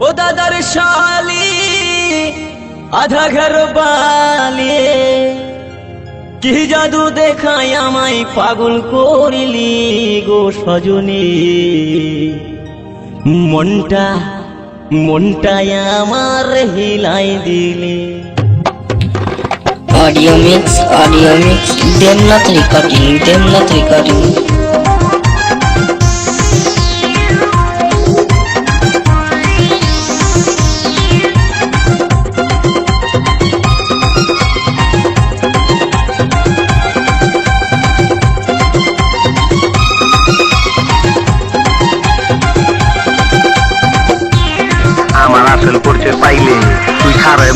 ও দাদার শালি, আধা ঘর বালি। কি জাদু দেখাই আমাই পাগল করিলি গো সজনী। মনটা মনটাই আমার হিলাই দিলি। Audio mix audio mix Debnath recording Debnath recording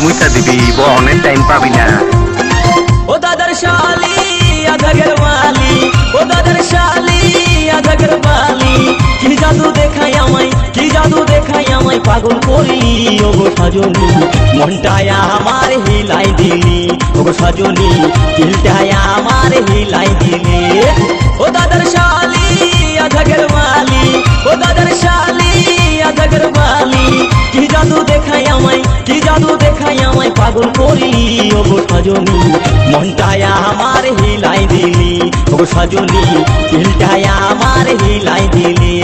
মুইতা দিবি বহনের টাইম পাবি না। ও দাদার শালি আধা ঘর বালি ও দাদার শালি আধা ঘর বালি কি জাদু দেখাই আমায়, কি জাদু দেখাই আমায় পাগল করলি ও গো সজনী, মনটায় আমার হিলাই দিলি ও গো সজনী, দিলটায় আমার হিলাই দিলি। দেখাই আমায়, কি জাদু দেখাই আমায়, পাগল করি ও গো সজনী। মনটায় আমার হিলাই দিলি ও গো সজনী, দিলটায় আমার হিলাই দিলি।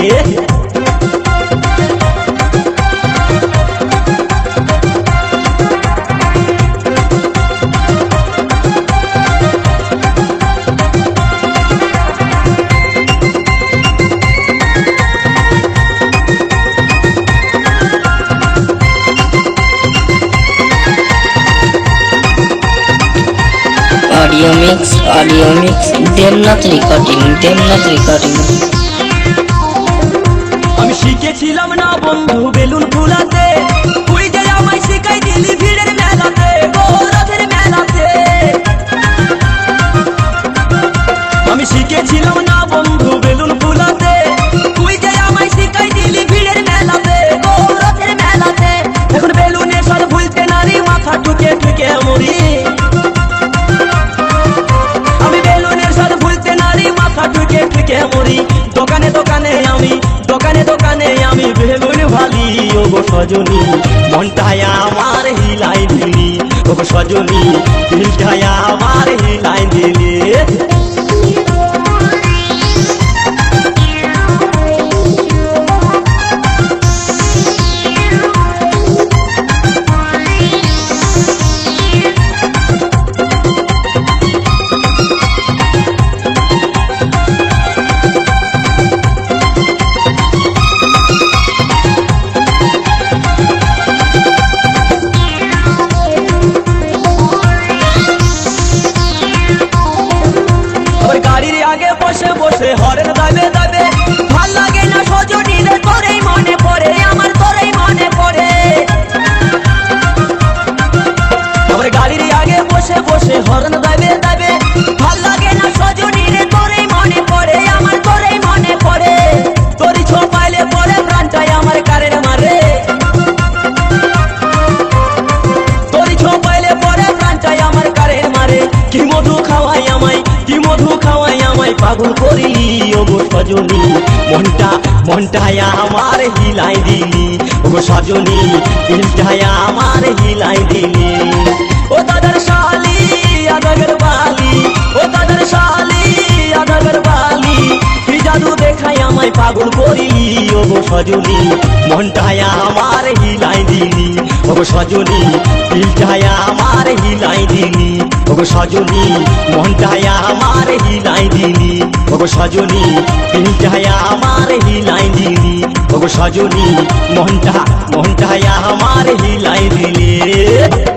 Mix, audio mix, Demnath recording, Demnath recording. আমি শিখেছিলাম না বন্ধু বেলুন ফুলাতে তুই যে আমায় শিখাই দিলি ভিড়ের মেলাতে গৌরথের ঠুকে মরি, দোকানে দোকানে আমি, দোকানে দোকানে আমি বেলুন ভালি ও গো সজনী, মনটায় আমার হিলাই দিলি ও গো সজনী, দিলটায় গাড়ির আগে বসে বসে হরেন দাবে আমায় পাগল করি ও গো সজনী। মনটা, মনটায় আমার হিলাই দিলি। ও গো সজনী দিলটায় আমার হিলাই দিলি। ও দাদার শালি আদাগর বালি। ও দাদার শালি আদাগর বালি। কি জাদু দেখাই আমায় পাগল করিলি গো সজনী। মনটায় আমার হিলাই দিলি। ও গো সজনী দিলটায় আমার হিলাই দিলি। ওগো সজনী, মনটায় আমার হিলাই দিলি। ওগো সজনী দিলটায় আমার হিলাই দিলি। ওগো সজনী, মনটা, মনটায় আমার হিলাই দিলি।